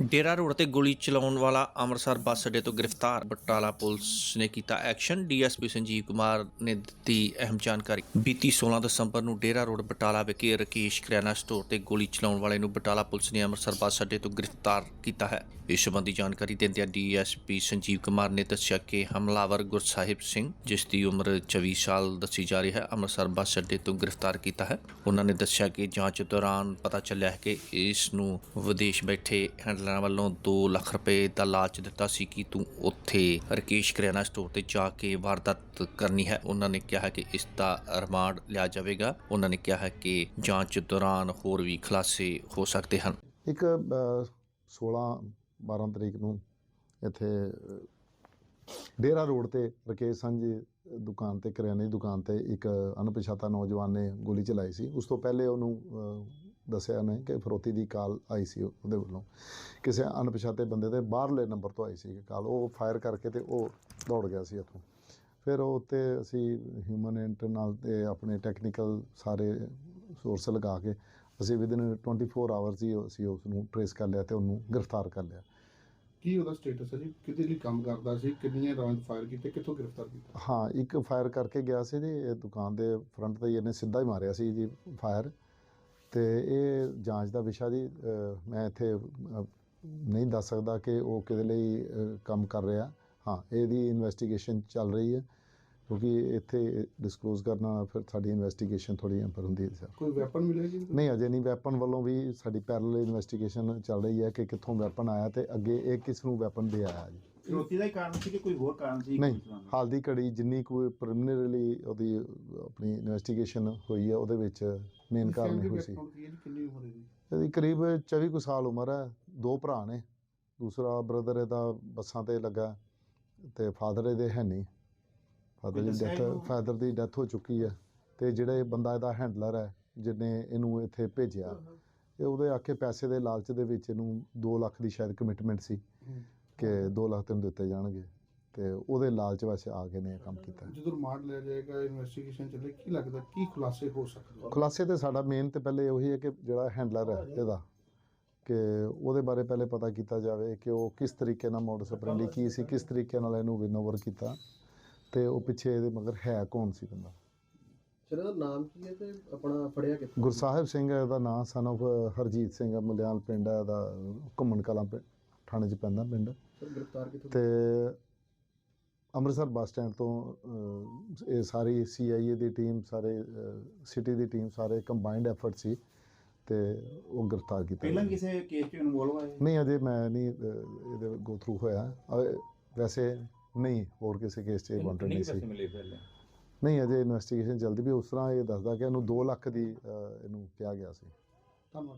ਡੇਰਾ road ਤੇ ਗੋਲੀ ਚਲਾਉਣ ਵਾਲਾ ਅੰਮ੍ਰਿਤਸਰ ਬੱਸ ਅੱਡੇ ਤੋਂ ਗ੍ਰਿਫਤਾਰ। ਬਟਾਲਾ ਪੁਲਿਸ ਨੇ ਕੀਤਾ ਐਕਸ਼ਨ। ਡੀਐਸਪੀ ਸੰਜੀਵ ਕੁਮਾਰ ਨੇ ਦਿੱਤੀ ਅਹਿਮ ਜਾਣਕਾਰੀ। ਬੀਤੀ 16 ਦਸੰਬਰ ਨੂੰ ਡੇਰਾ ਰੋਡ ਬਟਾਲਾ ਵਿਖੇ ਰਕੇਸ਼ ਕਰਿਆਨਾ ਸਟੋਰ ਤੇ ਗੋਲੀ ਚਲਾਉਣ ਵਾਲੇ ਨੂੰ ਬਟਾਲਾ ਪੁਲਿਸ ਨੇ ਅੰਮ੍ਰਿਤਸਰ ਬੱਸ ਅੱਡੇ ਤੋਂ ਗ੍ਰਿਫਤਾਰ ਕੀਤਾ ਹੈ। ਇਸ ਸੰਬੰਧੀ ਜਾਣਕਾਰੀ ਦਿੰਦਿਆਂ ਡੀਐਸਪੀ ਸੰਜੀਵ ਕੁਮਾਰ ਨੇ ਦੱਸਿਆ ਕਿ ਹਮਲਾਵਰ ਗੁਰਸਾਹਿਬ ਸਿੰਘ, ਜਿਸ ਦੀ ਉਮਰ 24 ਸਾਲ ਦੱਸੀ ਜਾ ਰਹੀ ਹੈ, ਅੰਮ੍ਰਿਤਸਰ ਬੱਸ ਅੱਡੇ ਤੋਂ ਗ੍ਰਿਫਤਾਰ ਕੀਤਾ ਹੈ। ਉਹਨਾਂ ਨੇ ਦੱਸਿਆ ਕਿ ਜਾਂਚ ਦੌਰਾਨ ਪਤਾ ਚੱਲਿਆ ਹੈ ਕਿ ਇਸ ਨੂੰ ਵਿਦੇਸ਼ ਬੈਠੇ ਹੈਂਡਲਰਾਂ ਵੱਲੋਂ 2 ਲੱਖ ਰੁਪਏ ਦਾ ਲਾਲਚ ਦਿੱਤਾ ਸੀ ਕਿ ਤੂੰ ਉੱਥੇ ਰਕੇਸ਼ ਕਰਿਆਨਾ ਸਟੋਰ ਤੇ ਜਾ ਕੇ ਵਾਰਦਾਤ ਕਰਨੀ ਹੈ। ਉਹਨਾਂ ਨੇ ਕਿਹਾ ਕਿ ਇਸ ਦਾ ਰਿਮਾਂਡ ਲਿਆ ਜਾਵੇਗਾ। ਉਹਨਾਂ ਨੇ ਕਿਹਾ ਕਿ ਜਾਂਚ ਦੌਰਾਨ ਹੋਰ ਵੀ ਖੁਲਾਸੇ ਹੋ ਸਕਦੇ ਹਨ। ਇੱਕ 16 12 ਤਰੀਕ ਨੂੰ ਇੱਥੇ ਡੇਰਾ ਰੋਡ ਤੇ ਰਕੇਸ਼ ਸਾਂਝੀ ਦੁਕਾਨ ਤੇ, ਕਰਿਆਨੇ ਦੀ ਦੁਕਾਨ ਤੇ ਇੱਕ ਅਣਪਛਾਤਾ ਨੌਜਵਾਨ ਨੇ ਗੋਲੀ ਚਲਾਈ ਸੀ। ਉਸ ਤੋਂ ਪਹਿਲੇ ਉਹਨੂੰ ਦੱਸਿਆ ਨੇ ਕਿ ਫਰੋਤੀ ਦੀ ਕਾਲ ਆਈ ਸੀ ਉਹਦੇ ਵੱਲੋਂ। ਕਿਸੇ ਅਣਪਛਾਤੇ ਬੰਦੇ ਦੇ ਬਾਹਰਲੇ ਨੰਬਰ ਤੋਂ ਆਈ ਸੀ ਕਾਲ। ਉਹ ਫਾਇਰ ਕਰਕੇ ਤੇ ਉਹ ਦੌੜ ਗਿਆ ਸੀ ਇੱਥੋਂ ਫਿਰ ਉਹ ਉੱਤੇ ਅਸੀਂ ਹਿਊਮਨ ਇੰਟ ਨਾਲ ਤੇ ਆਪਣੇ ਟੈਕਨੀਕਲ ਸਾਰੇ ਸੋਰਸ ਲਗਾ ਕੇ ਅਸੀਂ ਵਿਦਿਨ 24 ਆਵਰਸ ਹੀ ਅਸੀਂ ਉਸ ਨੂੰ ਟ੍ਰੇਸ ਕਰ ਲਿਆ ਤੇ ਉਹਨੂੰ ਗ੍ਰਿਫਤਾਰ ਕਰ ਲਿਆ। ਕੀ ਉਹਦਾ ਸਟੇਟਸ ਹੈ ਜੀ? ਕਿਹਦੇ ਲਈ ਕੰਮ ਕਰਦਾ ਸੀ? ਕਿੰਨੀਆਂ ਰਾਉਂਡ ਫਾਇਰ ਕੀਤੇ? ਕਿੱਥੋਂ ਗ੍ਰਿਫਤਾਰ ਕੀਤਾ? ਹਾਂ ਇੱਕ ਫਾਇਰ ਕਰਕੇ ਗਿਆ ਸੀ ਜੀ ਇਹ ਦੁਕਾਨ ਦੇ ਫਰੰਟ ਤੇ ਹੀ ਇਹਨੇ ਸਿੱਧਾ ਹੀ ਮਾਰਿਆ ਸੀ ਜੀ ਫਾਇਰ ਤੇ ਇਹ ਜਾਂਚ ਦਾ ਵਿਸ਼ਾ ਜੀ ਮੈਂ ਇੱਥੇ ਨਹੀਂ ਦੱਸ ਸਕਦਾ ਕਿ ਉਹ ਕਿਹਦੇ ਲਈ ਕੰਮ ਕਰ ਰਿਹਾ। ਹਾਂ ਇਹਦੀ ਇਨਵੈਸਟੀਗੇਸ਼ਨ ਚੱਲ ਰਹੀ ਹੈ ਕਿਉਂਕਿ ਇੱਥੇ ਡਿਸਕਲੋਜ਼ ਕਰਨਾ ਫਿਰ ਸਾਡੀ ਇਨਵੈਸਟੀਗੇਸ਼ਨ ਥੋੜੀ ਅੰਪਰ ਹੁੰਦੀ ਹੈ ਸਰ ਕੋਈ ਵੈਪਨ ਮਿਲਿਆ ਜੀ? ਨਹੀਂ ਅਜੇ ਨਹੀਂ ਵੈਪਨ ਵੱਲੋਂ ਵੀ ਸਾਡੀ ਪੈਰਲਲ ਇਨਵੈਸਟੀਗੇਸ਼ਨ ਚੱਲ ਰਹੀ ਹੈ ਕਿ ਕਿੱਥੋਂ ਵੈਪਨ ਆਇਆ ਤੇ ਅੱਗੇ ਇਹ ਕਿਸ ਨੂੰ ਵੈਪਨ ਦੇ ਆਇਆ ਜੀ। ਫਿਰੋਤੀ ਦਾ ਹੀ ਕਾਰਨ ਸੀ ਕਿ ਕੋਈ ਹੋਰ ਕਾਰਨ ਸੀ ਨਹੀਂ ਹਾਲ ਦੀ ਘੜੀ ਜਿੰਨੀ ਕੋਈ ਪ੍ਰੀਲਿਮਿਨਰੀਲੀ ਉਹਦੀ ਆਪਣੀ ਇਨਵੈਸਟੀਗੇਸ਼ਨ ਹੋਈ ਹੈ ਉਹਦੇ ਵਿੱਚ ਮੇਨ ਕਾਰਨ ਇਹੋ ਸੀ। ਕਿੰਨੀ ਉਮਰ ਹੈ ਜੀ ਇਹਦੀ ਕਰੀਬ 24 ਕੁ ਸਾਲ ਉਮਰ ਹੈ। ਦੋ ਭਰਾ ਨੇ। ਦੂਸਰਾ ਬ੍ਰਦਰ ਇਹਦਾ ਬੱਸਾਂ ਤੇ ਲੱਗਾ ਤੇ ਫਾਦਰ ਇਹਦੇ ਹੈ ਨਹੀਂ। ਫਾਦਰ ਦੀ ਡੈਥ? ਫਾਦਰ ਦੀ ਡੈਥ ਹੋ ਚੁੱਕੀ ਹੈ ਤੇ ਜਿਹੜਾ ਇਹ ਬੰਦਾ ਇਹਦਾ ਹੈਂਡਲਰ ਹੈ ਜਿਹਨੇ ਇਹਨੂੰ ਇੱਥੇ ਭੇਜਿਆ ਇਹ ਉਹਦੇ ਆਖੇ ਪੈਸੇ ਦੇ ਲਾਲਚ ਦੇ ਵਿੱਚ ਇਹਨੂੰ 2 ਲੱਖ ਦੀ ਸ਼ਾਇਦ ਕਮਿਟਮੈਂਟ ਸੀ। ਕਿ 2 ਲੱਖ ਤੈਨੂੰ ਦਿੱਤੇ ਜਾਣਗੇ ਤੇ ਉਹਦੇ ਲਾਲਚ ਵਿੱਚ ਆ ਕੇ ਨੇ ਇਹ ਕੰਮ ਕੀਤਾ। ਜਦੋਂ ਰਿਮਾਂਡ ਲਿਆ ਜਾਏਗਾ ਇਨਵੈਸਟੀਗੇਸ਼ਨ ਚੱਲੇ ਕੀ ਲੱਗਦਾ ਕੀ ਖੁਲਾਸੇ ਹੋ ਸਕਦੇ? ਖੁਲਾਸੇ ਤੇ ਸਾਡਾ ਮੇਨ ਤੇ ਪਹਿਲੇ ਉਹੀ ਹੈ ਕਿ ਜਿਹੜਾ ਹੈਂਡਲਰ ਹੈ ਇਹਦਾ ਕਿ ਉਹਦੇ ਬਾਰੇ ਪਹਿਲੇ ਪਤਾ ਕੀਤਾ ਜਾਵੇ ਕਿ ਉਹ ਕਿਸ ਤਰੀਕੇ ਨਾਲ ਮੋਡਸ ਆਪਰੈਂਡੀ ਕੀ ਸੀ ਕਿਸ ਤਰੀਕੇ ਨਾਲ ਇਹਨੂੰ ਵਿਨ ਓਵਰ ਕੀਤਾ ਤੇ ਉਹ ਪਿੱਛੇ ਇਹਦੇ ਮਗਰ ਹੈ ਕੌਣ ਸੀ ਬੰਦਾ? ਸਰ ਇਹਦਾ ਨਾਮ ਕੀ ਹੈ ਤੇ ਆਪਣਾ ਫੜਿਆ ਕਿੱਥੋਂ? ਗੁਰਸਾਹਿਬ ਸਿੰਘ ਹੈ ਇਹਦਾ ਨਾਂ ਸਨ of ਹਰਜੀਤ ਸਿੰਘ ਮੁਲਿਆਲ ਪਿੰਡ ਹੈ ਇਹਦਾ ਘੁੰਮਣ ਕਲਾਂ ਪਿੰ- ਥਾਣੇ 'ਚ ਪੈਂਦਾ ਪਿੰਡ। ਸਰ ਗ੍ਰਿਫਤਾਰ ਕਿੱਥੋਂ ਤੇ ਅੰਮ੍ਰਿਤਸਰ ਬੱਸ ਸਟੈਂਡ ਤੋਂ ਇਹ ਸਾਰੀ ਸੀਆਈਏ ਦੀ ਟੀਮ ਸਾਰੇ ਸਿਟੀ ਦੀ ਟੀਮ ਸਾਰੇ ਕੰਬਾਈਨਡ ਐਫਰਟ ਸੀ ਤੇ ਉਹ ਗ੍ਰਿਫਤਾਰ ਕੀਤਾ ਪਹਿਲਾਂ। ਕਿਸੇ ਕੇਸ 'ਚ ਇਨਵੋਲਵ ਹੋਏ? ਨਹੀਂ ਅਜੇ ਮੈਂ ਨਹੀਂ ਇਹਦੇ ਗੋ ਥਰੂ ਹੋਇਆ। ਵੈਸੇ ਨਹੀਂ ਹੋਰ ਕਿਸੇ ਕੇਸ 'ਚ ਵਾਂਟਡ ਨਹੀਂ ਸੀ। ਨਹੀਂ ਅਜੇ ਇਨਵੈਸਟੀਗੇਸ਼ਨ ਚੱਲਦੀ ਵੀ ਉਸ ਤਰ੍ਹਾਂ ਇਹ ਦੱਸਦਾ ਕਿ ਇਹਨੂੰ 2 ਲੱਖ ਦੀ ਇਹਨੂੰ ਕਿਹਾ ਗਿਆ ਸੀ।